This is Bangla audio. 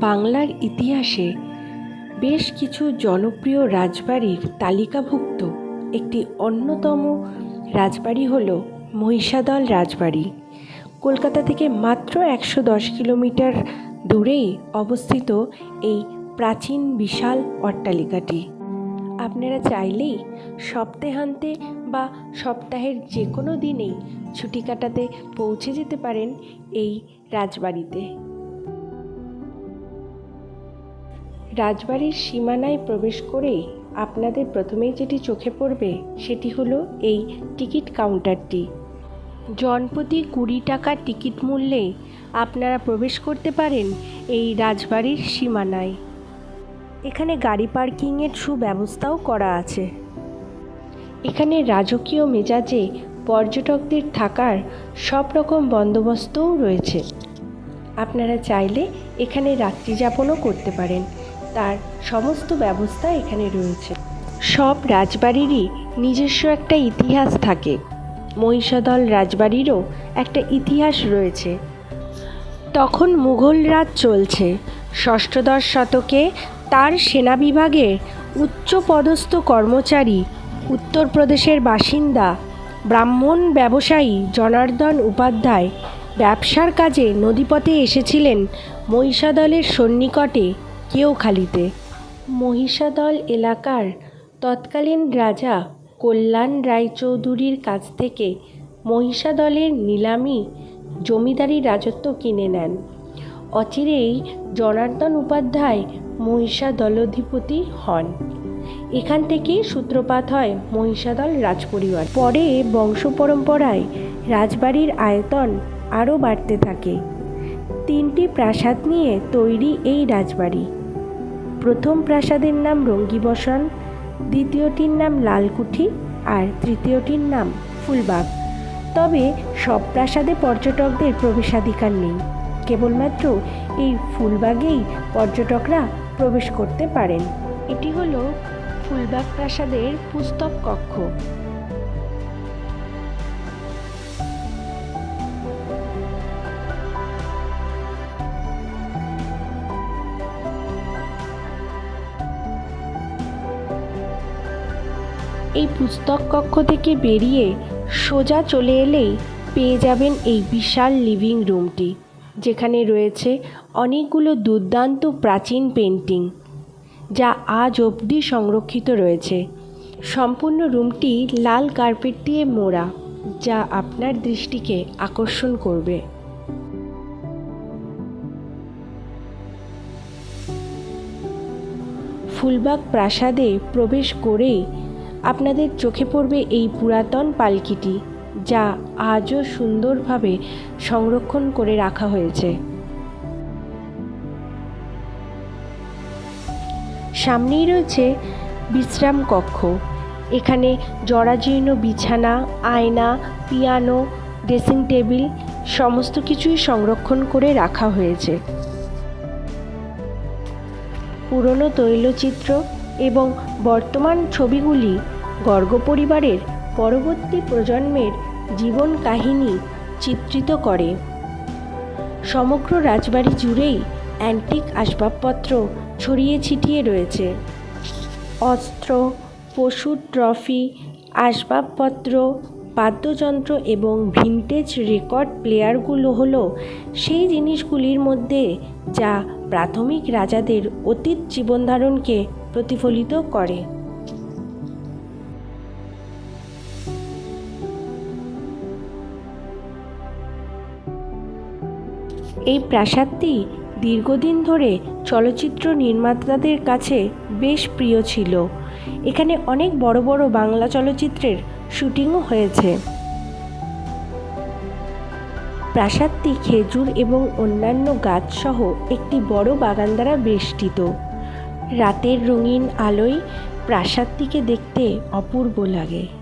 বাংলার ইতিহাসে বেশ কিছু জনপ্রিয় রাজবাড়ির তালিকাভুক্ত একটি অন্যতম রাজবাড়ি হল মহিষাদল রাজবাড়ি। কলকাতা থেকে মাত্র একশো দশ কিলোমিটার দূরেই অবস্থিত এই প্রাচীন বিশাল অট্টালিকাটি। আপনারা চাইলেই সপ্তাহান্তে বা সপ্তাহের যে কোনো দিনেই ছুটি কাটাতে পৌঁছে যেতে পারেন এই রাজবাড়িতে। রাজবাড়ির সীমানায় প্রবেশ করেই আপনাদের প্রথমেই যেটি চোখে পড়বে, সেটি হলো এই টিকিট কাউন্টারটি। জনপ্রতি কুড়ি টাকা টিকিট মূল্যে আপনারা প্রবেশ করতে পারেন এই রাজবাড়ির সীমানায়। এখানে গাড়ি পার্কিংয়ের সুব্যবস্থাও করা আছে। এখানে রাজকীয় মেজাজে পর্যটকদের থাকার সব রকম বন্দোবস্তও রয়েছে। আপনারা চাইলে এখানে রাত্রিযাপনও করতে পারেন। তার সমস্ত ব্যবস্থা এখানে রয়েছে। সব রাজবাড়িরই নিজস্ব একটা ইতিহাস থাকে। মহিষাদল রাজবাড়িরও একটা ইতিহাস রয়েছে। তখন মুঘল রাজ চলছে। ষষ্ঠদশ শতকে তার সেনা বিভাগের উচ্চপদস্থ কর্মচারী উত্তরপ্রদেশের বাসিন্দা, ব্রাহ্মণ ব্যবসায়ী জনার্দন উপাধ্যায় ব্যবসার কাজে নদীপথে এসেছিলেন মহিষাদলের সন্নিকটে। কেওখালিতে মহিষাদল এলাকার তৎকালীন রাজা কল্যাণ রায়চৌধুরীর কাছ থেকে মহিষাদলের নিলামি জমিদারি রাজত্ব কিনে নেন। অচিরেই জনার্দন উপাধ্যায় মহিষাদলাধিপতি হন। এখান থেকেই সূত্রপাত হয় মহিষাদল রাজপরিবার। পরে বংশ পরম্পরায় রাজবাড়ির আয়তন আরও বাড়তে থাকে। তিনটি প্রাসাদ নিয়ে তৈরি এই রাজবাড়ি। প্রথম প্রাসাদের নাম রঙ্গিবসন, দ্বিতীয়টির নাম লালকুঠি আর তৃতীয়টির নাম ফুলবাগ। তবে সব প্রাসাদে পর্যটকদের প্রবেশাধিকার নেই। কেবলমাত্র এই ফুলবাগেই পর্যটকরা প্রবেশ করতে পারেন। এটি হলো ফুলবাগ প্রাসাদের পুস্তক কক্ষ। এই পুস্তক কক্ষ থেকে বেরিয়ে সোজা চলে এলেই পেয়ে যাবেন এই বিশাল লিভিং রুমটি যেখানে রয়েছে অনেকগুলো দুর্দান্ত প্রাচীন পেন্টিং যা আজ অবধি সংরক্ষিত রয়েছে। সম্পূর্ণ রুমটি লাল কার্পেট দিয়ে মোড়া, যা আপনার দৃষ্টিকে আকর্ষণ করবে। ফুলবাগ প্রাসাদে প্রবেশ করেই আপনাদের চোখে পড়বে এই পুরাতন পালকিটি, যা আজও সুন্দরভাবে সংরক্ষণ করে রাখা হয়েছে। সামনেই রয়েছে বিশ্রাম কক্ষ। এখানে জরাজীর্ণ বিছানা, আয়না, পিয়ানো, ড্রেসিং টেবিল, সমস্ত কিছুই সংরক্ষণ করে রাখা হয়েছে। পুরনো তৈলচিত্র এবং বর্তমান ছবিগুলি গর্গ পরিবারের পরবর্তী প্রজন্মের জীবন কাহিনী চিত্রিত করে। সমগ্র রাজবাড়ি জুড়েই অ্যান্টিক আসবাবপত্র ছড়িয়ে ছিটিয়ে রয়েছে। অস্ত্র পশুর ট্রফি, আসবাবপত্র, বাদ্যযন্ত্র এবং ভিনটেজ রেকর্ড প্লেয়ারগুলো হলো সেই জিনিসগুলির মধ্যে যা প্রাথমিক রাজাদের অতীত জীবনধারণকে প্রতিফলিত করে। এই প্রাসাদটি দীর্ঘদিন ধরে চলচ্চিত্র নির্মাতাদের কাছে বেশ প্রিয় ছিল। এখানে অনেক বড় বড় বাংলা চলচ্চিত্রের শুটিংও হয়েছে। প্রাসাদটি খেজুর এবং অন্যান্য গাছসহ একটি বড় বাগান দ্বারা বেষ্টিত। রাতের রঙিন আলোয় প্রাসাদটিকে দেখতে অপূর্ব লাগে।